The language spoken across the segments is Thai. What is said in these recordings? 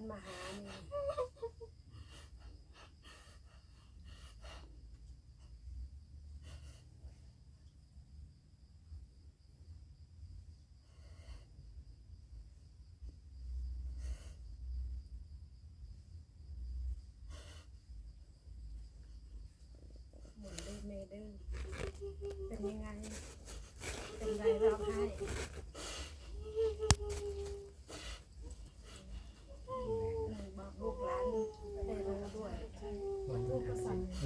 านมาหานี่หมุนได้เมเดอร์เป็นยังไง เป็นไรร้องไห้หนึ่งบอกลูกหลานได้รู้ด้วย วันที่ทำเ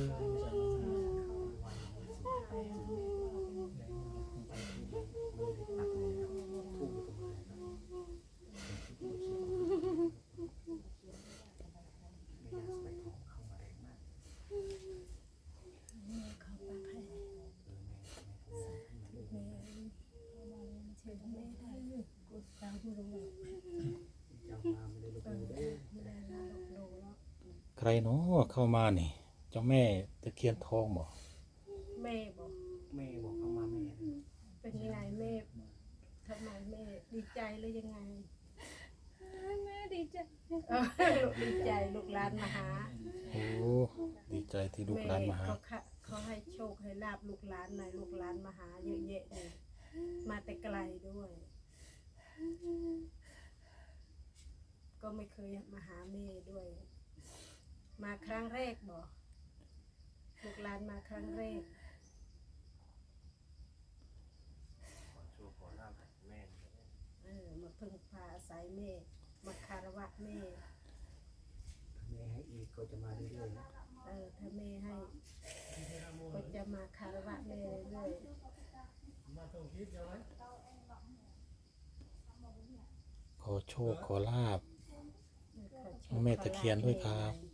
ออใค รเนาะเข้ามานี่ เจ้าแม่ตะเคียนทองบอกแม่บอกแม่บอกเข้ามาแม่เป็นยังไงแม่ทำไมแม่ดีใจหรือยังไงแม่ดีใจเออลูกดีใจลูกหลานมาหาโอ้ดีใจที่ลูกหลานมาหาเขาค่ะเขาให้โชคให้ลาบลูกหลานหน่อยลูกหลานมาหาเยอะแยะเลยมาแต่ไกลด้วย ก็ไม่เคยมาหาแม่ด้วย มาครั้งแรกบอกลูกหลานมาครั้งแรก ขอโชว์ขอลาบแม่เออ มาพึ่งพาอาศัยแม่ มาคารวะแม่ แม่ให้อีกก็จะมาเรื่อยๆนะเออ ถ้าแม่ให้ ก็จะมาคารวะแม่เรื่อยขอโชคขอลาบๆขอโชคแม่ตะเคียนด้วยครับหมูปิ้งเลยห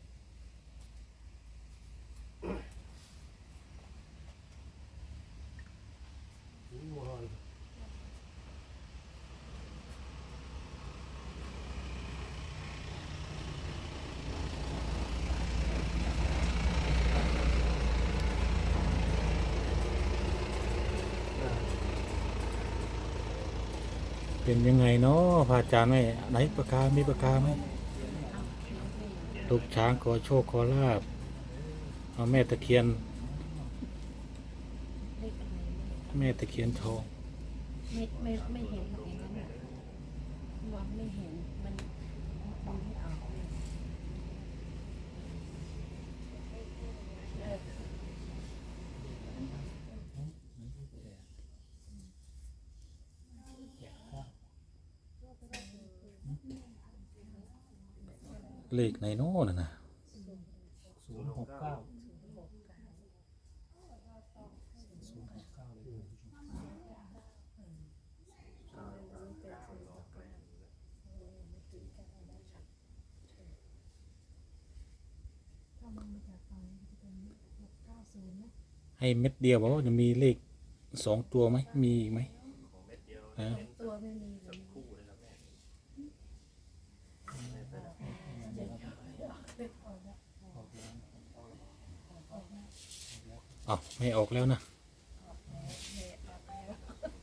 จองติงเออจังสกอตอืมยังเคยแม่อืมหอนเป็นยังไงเนาะพระอาจารย์ไหมไหนปากกา มีปากกาไหมลูกช้างขอโชคขอลาบเอาแม่ตะเคียน เลขอะไร แม่ตะเคียนทองไม่ไม่ไม่เห็นอย่างนั้นน่ะมองไม่เห็นมันมองไม่ออกเลยเออเลขในโน่นนะนะ ศูนย์หกเก้า ให้เม็ดเดียวบอกว่าจะมีเลขสองตัวไหมมีอีกไหมของเม็ดเดียวฮะตัวไม่มีเลยคู่เลยครับแม่อ๋อไม่ออกแล้วนะ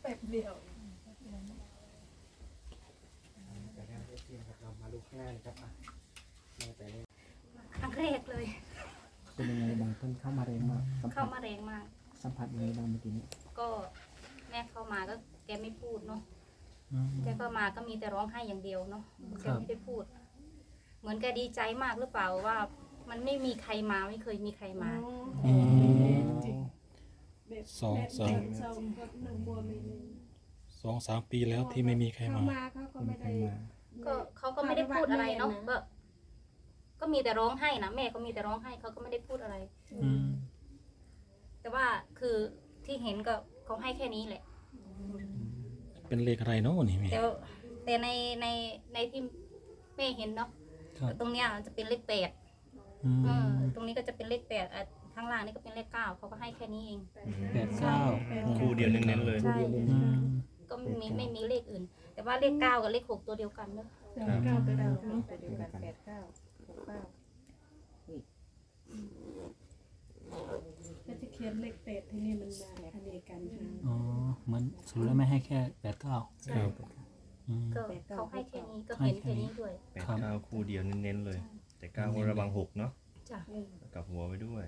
แป๊บเดียวแต่แล้วเทียนครับเรามาดูข้างหน้านะครับอะแม่แต่เนี่ยครั้งแรกเลย เป็นยังไงบ้างต้นเข้ามาแรงมากสัมเข้าผัสมาแรงมาก สัมผัสยังไงบ้างเมื่อกี้นี้ก็แม่เข้ามาก็แกไม่พูดเนาะอืม แกก็มาก็มีแต่ร้องไห้อย่างเดียวเนาะแกครับ ไม่ได้พูด เหมือนแกดีใจมากหรือเปล่าว่า มันไม่มีใครมาไม่เคยมีใครมา อืม สองสาม สองกับหนึ่งบัวมีหนึ่งสองสามปีแล้วที่ไม่มีใครเข้ามา มาเขาก็ไม่ได้ ก็เขาก็ไม่ได้พูดอะไรเนาะก็ ก็มีแต่ร้องไห้นะแม่ก็มีแต่ร้องไห้เขาก็ไม่ได้พูดอะไร อืมแต่ว่าคือที่เห็นก็เขาให้แค่นี้แหละ เป็นเลขอะไรเนาะนี่แม่แต่แต่ในในในที่แม่เห็นเนาะครับตรงเนี้ยมันจะเป็นเลขแปดอืมเออตรงนี้ก็จะเป็นเลขแปดอะข้างล่างนี่ก็เป็นเลขเก้าเขาก็ให้แค่นี้เอง แปดเก้าคู่เดียวเน้นๆเลย ใช่ อืมก็ไม่มีไม่มีเลขอื่น แต่ว่าเลขเก้ากับเลขหกตัวเดียวกันเนอะครับเก้าไปแล้วตัวเดียวกันแปดเก้า หกเก้าก็จะเขียนเลขเป็ดที่นี่มันมาอันเดียวกันใช่ไหมอ๋อเหมือนสรุปแล้วไม่ให้แค่แปดเก้าครับอืม ก็เขาให้แค่นี้ก็เห็นแค่นี้ด้วยแปดครับ เก้าคู่เดียวเน้นๆเลย แต่เก้าคนระวังหกเนาะจ้ะกลับหัวไว้ด้วย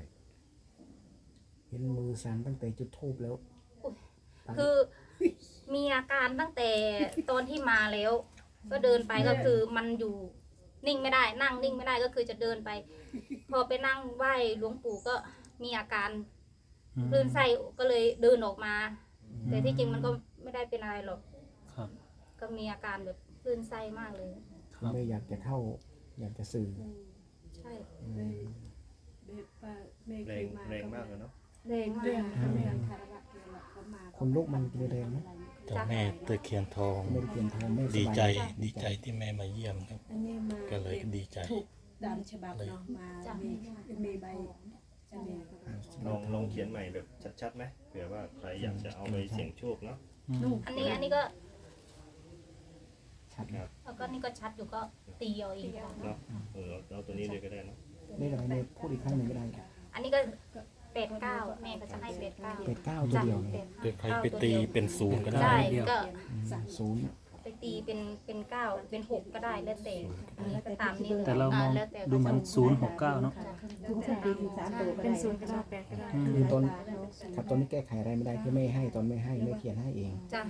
เห็นมือสั่นตั้งแต่จุดทูบแล้ว คือมีอาการตั้งแต่ตอนที่มาแล้ว ก็เดินไปก็คือมันอยู่ นิ่งไม่ได้นั่งนิ่งไม่ได้ก็คือจะเดินไป พอไปนั่งไหว้หลวงปู่ก็มีอาการอืมคลื่นไส้ก็เลยเดินออกมา แต่ที่จริงมันก็ไม่ได้เป็นอะไรหรอกครับ ก็มีอาการแบบคลื่นไส้มากเลยครับไม่อยากจะเข้า อยากจะสื่อใช่เด็กป้าแม่แรเคงยมาแรงมากเลยเนาะ แรงมาเรื่องกเรื่องคารวะเนี่ยแหละเขามา คนลุกมันเลยแรงไหมเจ้าแม่ตะเคียนทอง ไม่ได้เขียนทองไม่สบายดีใจดีใจที่แม่มาเยี่ยมครับ อันนี้มาก็เลยดีใจ ถูกตามฉบับเนาะมามีมีใบจะมีลองลองเขียนใหม่แบบชัดๆไหมเผื่อว่าใครอยากจะเอาไปเสี่ยงโชคเนาะอืมอันนี้อันนี้ก็ชัดคนะรับแล้วก็นี่ก็ชัดอยู่ก็ตีเอาเองค่ะเนาะเออเอาเอาตัวนี้เลยก็ได้เนาะ เลขอะไรเนี่ยพูดอีกครั้งหนึ่งก็ได้อันนี้ก็ เป็ดเก้าแม่ก็จะให้เป็ดเก้าเป็ดเก้าตัวจ้ะเดียวเลเป็ยดเดี๋ยวใครไปตีเป็นศูนย์ก็ได้ ใช่เดียวก็ศูนย์ ไปตีเป็นเป็นเก้าเป็นหกก็ได้แล้วแต่แล้วก็ตามนี้เลยแต่เรามองแล้วแต่ดูเหมือนศูนย์หกเก้าเนาะถึงจะตีถึงสามตัวก็ได้เป็นศูนย์ก็ได้แปดก็ได้อืมคือตอนครับตอนนี้แก้ไขอะไรไม่ได้คือไม่ให้ตอนไม่ให้ไม่เขียนให้เองจ้ะ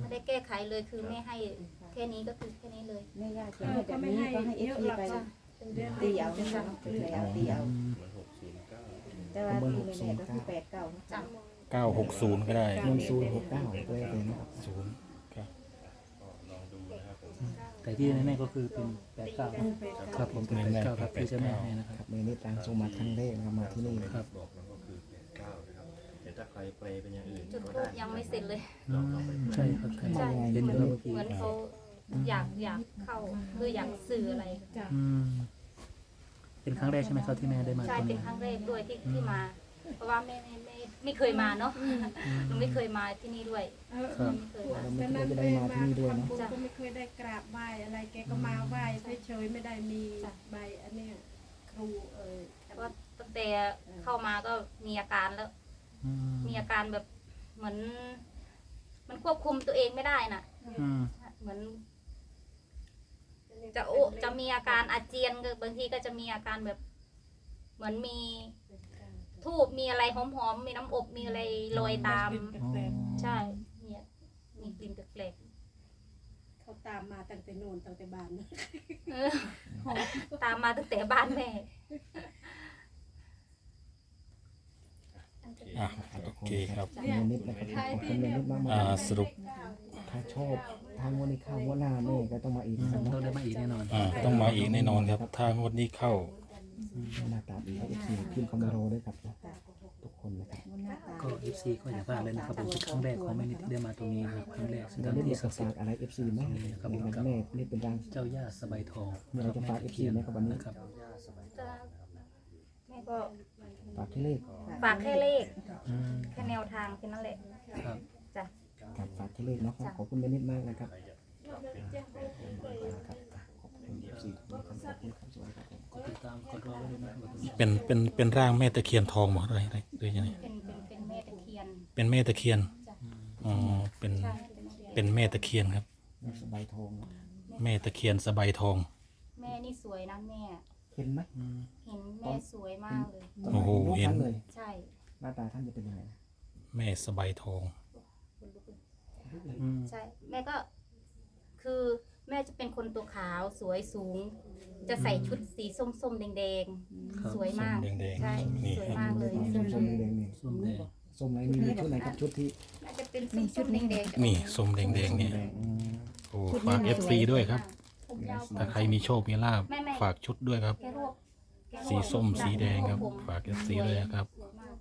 ไม่ได้แก้ไขเลยคือไม่ให้แค่นี้ก็คือแค่นี้เลยไม่ยากเขียนแบบนี้ก็ให้เอฟซีไปเดือนตีเอานะคะเลยเอาตีเอาเหมือนหกศูนย์เก้า แต่ว่าตีในแม่ก็คือแปดเก้าจ้ะ เก้าหกศูนย์ก็ได้เงินศูนย์หกเก้าก็เลยเป็นนะครับศูนย์ครับก็ลองดูนะครับผมแต่ที่แน่ๆก็คือเป็นแปดเก้าครับผมเป็นแปดเก้าครับที่เจะแม่ให้นะคครัรับบในนี้ตามทรงมาครั้งแรกนะครับมาที่นี่ ครับบอกแล้วก็คือแปดเก้านะครับแต่ถ้าใครแปลเป็นอย่างอื่นจุดก็ทูได้บยังไม่เสร็จเลย อืมใช่ครับใช่ใช่ เห็นอยู่แล้วเมื่อกี้เหมือนเขาอยากอยากเข้าหรืออยากสื่ออะไร อืม เป็นครั้งแรกใช่ไหมครับที่แม่ได้มาใช่ตรงเป็นนี้ ครั้งแรกด้วยที่ที่มา เพราะว่าไม่ไม่ไม่ไม่เคยมาเนาะหนูไม่เคยมาที่นี่ด้วยครับ ไม่เคยมาเราไม่เคยจะได้มาที่นี่ด้วยเนาะจ้ะก็ไม่เคยได้กราบไหว้อะไรแกก็มาไหว้เฉยๆไม่ได้มีใบอันเนี้ยครูเอ่ยก็ตั้งแต่เข้ามาก็มีอาการแล้ว อืมมีอาการแบบเหมือน มันควบคุมตัวเองไม่ได้น่ะ อืมเหมือน จะโอจะมีอาการอาเจียนก็บางทีก็จะมีอาการแบบ เหมือนมีทูบมีอะไรหอมๆมีน้ำอบมีอะไรลอยตามอ๋อใช่ เนี่ยมีกลิ่นแปลกเขาตามมาตั้งแต่โน่นตั้งแต่บ้านนะๆเออตามมาตั้งแต่บ้านแม่ อะโอเคครับคุณเมนิดนะครับขอบคุณเมนิดมากอ่าๆสรุปถ้าชอบทางวันนี้เข้าวันหน้าแม่ก็ต้องมาอีกนะครับต้องได้มาอีกแน่นอนอ่าต้องมาอีกแน่นอนครับ ถ้างวดนี้เข้า หน้าตาดีครับทีมพิมพ์คอมโรด้วยครับทุกคนนะครับก็ FC ก็อย่าพลาดเลยนะครับผมเป็นครั้งแรกของแม่นิดที่ได้มาตรงนี้นะครับครั้งแรกสเมถานนิดที่อยากศัจะกดิ์สิฝาทกธิ์อะไร FC ไหมนี่นะครับนี่นะแม่นี่เป็นราง เจ้าย่าสบายทองมีอะไรจะฝาก FC ไหมครับวันนี้ นะครับจะแม่ก็ ฝากที่เลขฝากแค่เลขอืมแค่แนวทางแค่นั้นแหละครับ จ้ะ ครับฝากที่เลขเนาะครับขอบคุณเมนิดมากนะครับครับขอบคุณ FC ทุกคนขอบคุณครับสวัสดีครับกดติดตามกดรอไว้ด้วยนะครับเป็นเป็นเป็นร่างแม่ตะเคียนทองหมดเลยหรือยังไงเป็นเป็นเป็นแม่ตะเคียนเป็นแม่ตะเคียนจ้ะอ๋อเป็นใช่เป็นแม่ตะเคียนครับนี่สบายทองเนอะแม่ตะเคียนสบายทอง แม่นี่สวยนะแม่ เห็นไหมอืมเห็นแม่สวยมากเลย ตนโอ้โหรูปเห็นท่าเลยใช่หน้าตาท่านจะเป็นยังไงนะแม่สบายทองคนลุกเลยอืมใช่แม่ก็ คือแม่จะเป็นคนตัวขาวสวยสูง จะใส่ชุดสีส้มๆแดงครับๆสวยมากส้มแดงๆใช่นี่ สวยครับมากเลยส้มส้มแดงๆนี่ส้มแดงส้มไหนมีชุดไหนครับชุดที่น่าจะเป็นส้มๆแดงๆนี่ส้มแดงๆเนี่ยแดงอืม โอ้ ฝาก FC ด้วยครับ ผมยาว ถ้าใครมีโชค มีลาบฝากชุดด้วยครับ แค่รวบแค่รวบ สีส้มสีแดงครับ ฝาก FC ด้วยนะครับสวยมาก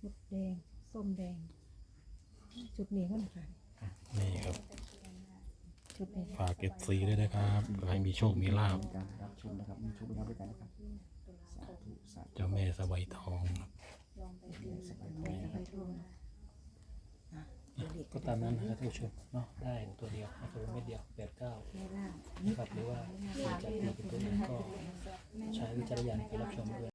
ชุดแดง ส้มแดงชุดนี้ก็นะคะ นี่ครับชุดนี้ฝาก FC ด้วยนะครับขอให้มีโชคมีลาบการรับชมนะครับมีโชคมีลาภด้วยกันนะครับสาธุสาธุเจ้าแม่สบายทองครับ สบายดีนะครับ ก็ตามนั้นนะครับท่านผู้ชมเนาะได้ตัวเดียวนะครับเม็ดเดียวแปดเก้านะครับหรือว่าจะตีเป็นตัวอื่นก็ใช้วิจารณญาณในการรับชมด้วย